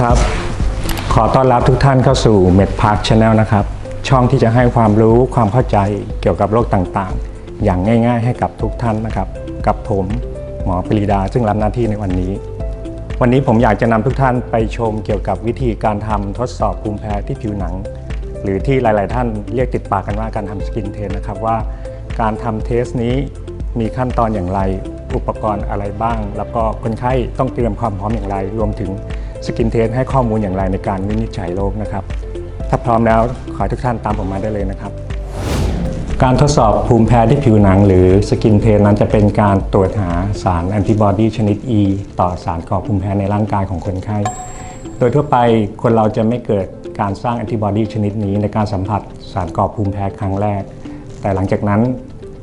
ครับ ขอต้อนรับทุกท่านเข้าสู่ Med Park Channel นะครับ ช่องที่จะให้ความรู้ความเข้าใจเกี่ยวกับโรคต่างๆ อย่างง่าย ๆ ให้กับทุกท่านนะครับ กับผมหมอปรีดาซึ่งรับหน้าที่ในวันนี้ วันนี้ผมอยากจะนำทุกท่านไปชมเกี่ยวกับวิธีการทำทดสอบภูมิแพ้ที่ผิวหนัง หรือที่หลาย ๆ ท่านเรียกติดปากกันว่าการทำสกินเทสนะครับว่า การทำเทสนี้มีขั้นตอนอย่างไร อุปกรณ์อะไรบ้าง แล้วก็คนไข้ต้องเตรียมความพร้อมอย่างไร รวมถึง สกินเทสให้ข้อมูลอย่างไรในการวินิจฉัยโรคนะครับ ถ้าพร้อมแล้วขอทุกท่านตามผมมาได้เลยนะครับ การทดสอบภูมิแพ้ที่ผิวหนังหรือสกินเทสนั้นจะเป็นการตรวจหาสารแอนติบอดีชนิด E ต่อสารก่อภูมิแพ้ในร่างกายของคนไข้ โดยทั่วไปคนเราจะไม่เกิดการสร้างแอนติบอดีชนิดนี้ในการสัมผัสสารก่อภูมิแพ้ครั้งแรก แต่หลังจากนั้น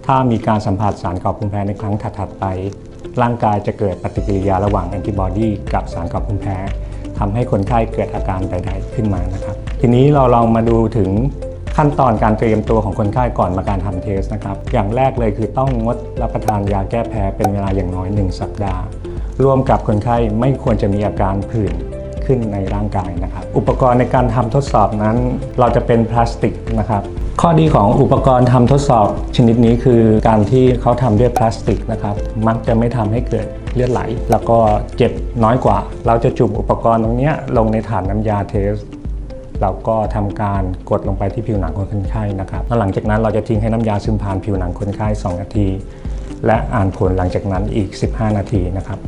ถ้ามีการสัมผัสสารก่อภูมิแพ้ในครั้งถัดๆไป ร่างกายจะเกิดปฏิกิริยาระหว่างแอนติบอดีกับสารก่อภูมิแพ้ ทำให้คนไข้เกิดอาการใดๆขึ้นมานะครับ ทีนี้เราลองมาดูถึงขั้นตอนการเตรียมตัวของคนไข้ก่อนมาการทำเทสนะครับ อย่างแรกเลยคือต้องงดรับประทานยาแก้แพ้เป็นเวลาอย่างน้อย 1 สัปดาห์ ร่วมกับคนไข้ไม่ควรจะมีอาการผื่นขึ้นในร่างกายนะครับ อุปกรณ์ในการทำทดสอบนั้น เราจะเป็นพลาสติกนะครับ ข้อดีของอุปกรณ์ทำทดสอบชนิดนี้คือการที่เขาทำด้วยพลาสติกนะครับ มักจะไม่ทำให้เกิด เลือดไหล แล้วก็เจ็บน้อยกว่า เราจะจุ่มอุปกรณ์ตรงเนี้ยลงในถาดน้ำยาเทสเราก็ทำการกดลงไปที่ผิวหนังของคนไข้นะครับแล้วหลังจากนั้นเราจะทิ้งให้น้ำยาซึมผ่านผิวหนังคนไข้2นาที และอ่านผลหลังจากนั้นอีก 15 นาทีนะครับ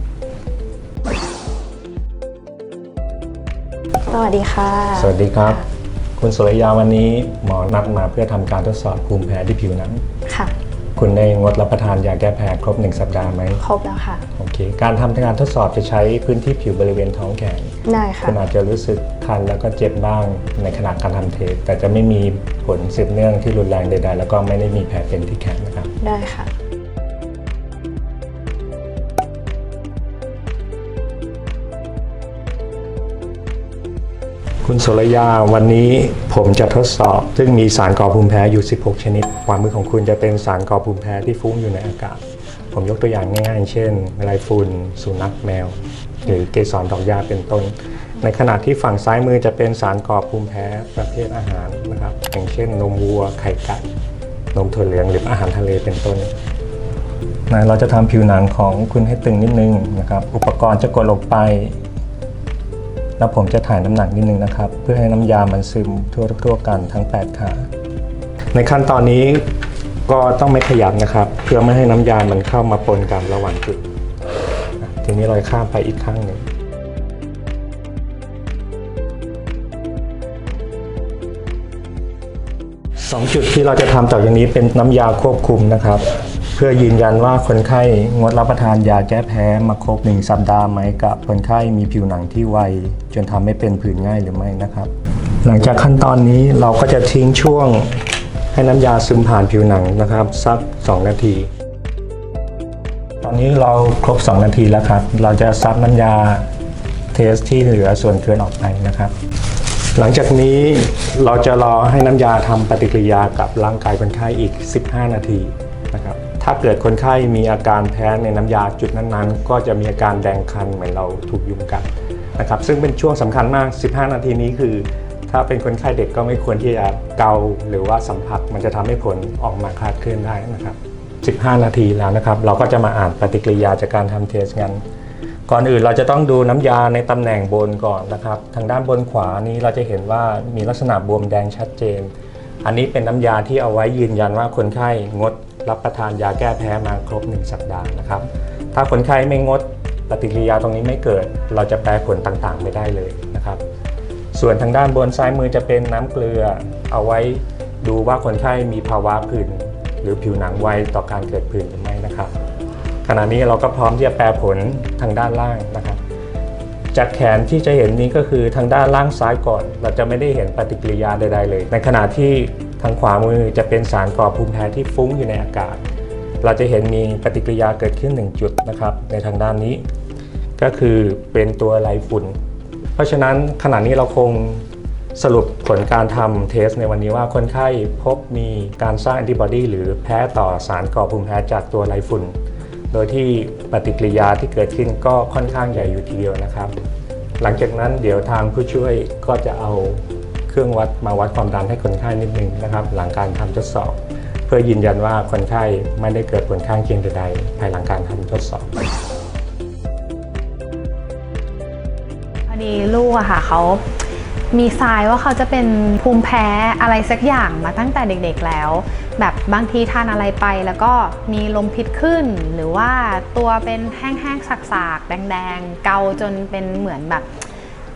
สวัสดีค่ะ สวัสดีครับ คุณสุรยาวันนี้หมอนัดมาเพื่อทำการทดสอบภูมิแพ้ที่ผิวหนัง ค่ะ คุณได้งดรับประทานยาแก้แพ้ครบ 1 สัปดาห์ไหม ครบแล้วค่ะโอเค การทำการทดสอบจะใช้พื้นที่ผิวบริเวณท้องแขนได้ค่ะคุณอาจจะรู้สึกคันแล้วก็เจ็บบ้างในขณะการทำเทสแต่จะไม่มีผลสืบเนื่องที่รุนแรงใดๆ แล้วก็ไม่ได้มีแผลเป็นที่แขนนะครับ ได้ค่ะ คุณสุรยาวันนี้ผมจะทดสอบ ซึ่งมีสารก่อภูมิแพ้อยู่ 16 ชนิดความมือของคุณจะเป็นสารก่อภูมิแพ้ที่ฟุ้งอยู่ในอากาศ ผมยกตัวอย่างง่ายๆ เช่นไรฝุ่นสุนัขแมว หรือเกสรดอกหญ้าเป็นต้น ในขณะที่ฝั่งซ้ายมือจะเป็นสารก่อภูมิแพ้ประเภทอาหารนะครับ อย่างเช่น นมวัวไข่ไก่นมถั่วเหลืองหรืออาหารทะเลเป็นต้นนะเราจะทำผิวหนังของคุณให้ตึงนิดนึงนะครับ อุปกรณ์จะกดลงไป แล้วผมจะถ่ายน้ำหนักนิดนึงนะครับ เพื่อให้น้ำยามันซึมทั่วทั่วกันทั้ง 8 ขา ในขั้นตอนนี้ ก็ต้องไม่ขยับนะครับ เพื่อไม่ให้น้ำยามันเข้ามาปนกันระหว่างจุดทีนี้เราข้ามไปอีกข้างหนึ่งสองจุดที่เราจะทำต่อจากนี้เป็นน้ำยาควบคุมนะครับ เพื่อยืนยันว่าคนไข้งดรับประทานยาแก้แพ้มาครบหนึ่งสัปดาห์ไหมกับคนไข้มีผิวหนังที่ไว จนทำให้เป็นผื่นง่ายหรือไม่นะครับ หลังจากขั้นตอนนี้เราก็จะทิ้งช่วง ให้น้ำยาซึมผ่านผิวหนังนะครับ สัก 2 นาที ตอนนี้เราครบ 2 นาทีแล้วครับ เราจะซับน้ำยาเทสที่เหลือส่วนเกินออกไปนะครับ หลังจากนี้เราจะรอให้น้ำยาทำปฏิกิริยากับร่างกายคนไข้อีก 15 นาทีนะครับถ้าเกิดคนไข้มีอาการแพ้ในน้ำยาจุดนั้นๆ ก็จะมีอาการแดงคันเหมือนเราถูกยุงกัดนะครับ ซึ่งเป็นช่วงสำคัญมาก 15 นาทีนี้คือ ถ้าเป็นคนไข้เด็กก็ไม่ควรที่จะเกาหรือว่าสัมผัส มันจะทำให้ผลออกมาคลาดเคลื่อนได้นะครับ 15 นาทีแล้วนะครับ เราก็จะมาอ่านปฏิกิริยาจากการทำเทสกัน ก่อนอื่นเราจะต้องดูน้ำยาในตำแหน่งบนก่อนนะครับ ทางด้านบนขวานี้เราจะเห็นว่ามีลักษณะบวมแดงชัดเจน อันนี้เป็นน้ำยาที่เอาไว้ยืนยันว่าคนไข้งดรับประทานยาแก้แพ้มาครบ 1 สัปดาห์นะครับ ถ้าคนไข้ไม่งดปฏิกิริยาตรงนี้ไม่เกิด เราจะแปลผลต่างๆไม่ได้เลยนะครับ ส่วนทางด้านบนซ้ายมือจะเป็นน้ำเกลือ เอาไว้ดูว่าคนไข้มีภาวะผื่นหรือผิวหนังไวต่อการเกิดผื่นหรือไม่นะครับ ขณะนี้เราก็พร้อมที่จะแปลผลทางด้านล่างนะครับ จากแขนที่จะเห็นนี้ก็คือทางด้านล่างซ้ายก่อน เราจะไม่ได้เห็นปฏิกิริยาใดๆเลย ในขณะที่ทางขวามือจะเป็นสารก่อภูมิแพ้ที่ฟุ้งอยู่ในอากาศ เราจะเห็นมีปฏิกิริยาเกิดขึ้นหนึ่งจุดนะครับ ในทางด้านนี้ ก็คือเป็นตัวไรฝุ่น ราะฉะนั้นขณะนี้เราคงสรุปผลการทำเทสในวันนี้ว่าคนไข้พบมีการสร้างแอนติบอดีหรือแพ้ต่อสารก่อภูมิแพ้จากตัวไรฝุ่น โดยที่ปฏิกิริยาที่เกิดขึ้นก็ค่อนข้างใหญ่อยู่ทีเดียวนะครับ หลังจากนั้นเดี๋ยวทางผู้ช่วยก็จะเอาเครื่องวัดมาวัดความดันให้คนไข้นิดนึงนะครับ หลังการทำทดสอบ เพื่อยืนยันว่าคนไข้ไม่ได้เกิดผลข้างเคียงใดๆภายหลังการทำทดสอบ พอดีลูกอะค่ะเขามีทรายว่าเขาจะเป็นภูมิแพ้อะไรสักอย่างมาตั้งแต่เด็กๆแล้ว แบบบางทีทานอะไรไปแล้วก็มีลมพิษขึ้น หรือว่าตัวเป็นแห้งๆสักๆแดงๆ เกาจนเป็นเหมือนแบบ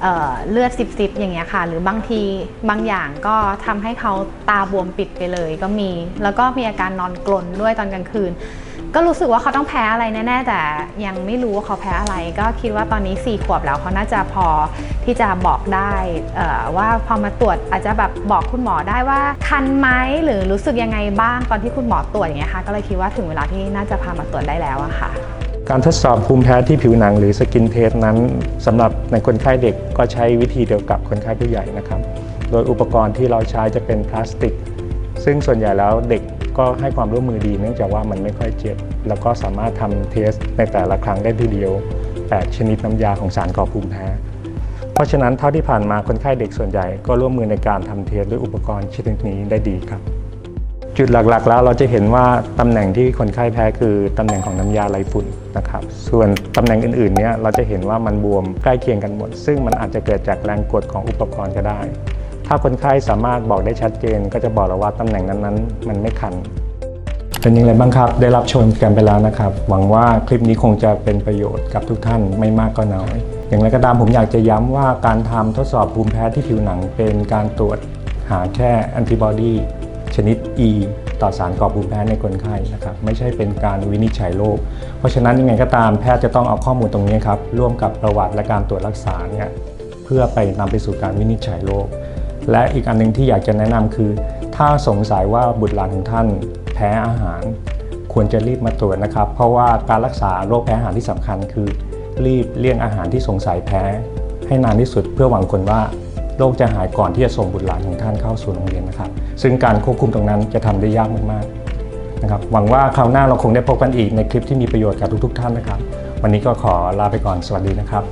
เเลือดซิบๆอย่างเงี้ยค่ะ หรือบางทีบางอย่างก็ทำให้เขาตาบวมปิดไปเลยก็มี แล้วก็มีอาการนอนกลนด้วยตอนกลางคืน ก็รู้สึกว่าเขาต้องแพ้อะไรแน่ๆแต่ยังไม่รู้ว่าเขาแพ้อะไร ก็คิดว่าตอนนี้4ขวบแล้วเขาน่าจะพอที่จะบอกได้ว่าพอมาตรวจอาจจะแบบบอกคุณหมอได้ว่าคันไหมหรือรู้สึกยังไงบ้างตอนที่คุณหมอตรวจอย่างเงี้ยค่ะก็เลยคิดว่าถึงเวลาที่น่าจะพามาตรวจได้แล้วอะค่ะการทดสอบภูมิแพ้ที่ผิวหนังหรือสกินเทสนั้นสำหรับในคนไข้เด็กก็ใช้วิธีเดียวกับคนไข้ผู้ใหญ่นะครับ โดยอุปกรณ์ที่เราใช้จะเป็นพลาสติก ซึ่งส่วนใหญ่แล้วเด็ก ก็ให้ความร่วมมือดีเนื่องจากว่ามันไม่ค่อยเจ็บ แล้วก็สามารถทำเทสในแต่ละครั้งได้ทีเดียว 8 ชนิดน้ำยาของสารก่อภูมิแพ้ เพราะฉะนั้นเท่าที่ผ่านมาคนไข้เด็กส่วนใหญ่ก็ร่วมมือในการทำเทสด้วยอุปกรณ์ชนิดนี้ได้ดีครับ จุดหลักๆ แล้วเราจะเห็นว่าตำแหน่งที่คนไข้แพ้คือตำแหน่งของน้ำยาไรฝุ่นนะครับ ส่วนตำแหน่งอื่นๆเนี่ยเราจะเห็นว่ามันบวมใกล้เคียงกันหมด ซึ่งมันอาจจะเกิดจากแรงกดของอุปกรณ์ก็ได้ ถ้าคนไข้สามารถบอกได้ชัดเจน ก็จะบอกเราว่าตำแหน่งนั้นๆ มันไม่คัน เป็นยังไงบ้างครับ ได้รับชมกันไปแล้วนะครับ หวังว่าคลิปนี้คงจะเป็นประโยชน์กับทุกท่านไม่มากก็น้อย อย่างไรก็ตามผมอยากจะย้ำว่าการทำทดสอบภูมิแพ้ที่ผิวหนังเป็นการตรวจหาแค่แอนติบอดีชนิด E ต่อสารก่อภูมิแพ้ในคนไข้นะครับไม่ใช่เป็นการวินิจฉัยโรคเพราะฉะนั้นยังไงก็ตามแพทย์จะต้องเอาข้อมูลตรงนี้ครับร่วมกับประวัติและการตรวจรักษาเนี่ยเพื่อไปนำไปสู่การวินิจฉัยโรค และอีกอันหนึงที่อยากจะแนะนำคือ ถ้าสงสัยว่าบุตรหลานของท่านแพ้อาหาร ควรจะรีบมาตรวจนะครับ เพราะว่าการรักษาโรคแพ้อาหารที่สำคัญคือ รีบเลี่ยงอาหารที่สงสัยแพ้ ให้นานที่สุดเพื่อหวังผลว่าโรคจะหายก่อนที่จะส่งบุตรหลานของท่านเข้าสู่โรงเรียนนะครับ ซึ่งการควบคุมตรงนั้นจะทำได้ยากมากๆนะครับ หวังว่าคราวหน้าเราคงได้พบกันอีกในคลิปที่มีประโยชน์กับทุกๆ ท่านนะครับ วันนี้ก็ขอลาไปก่อน สวัสดีนะครับ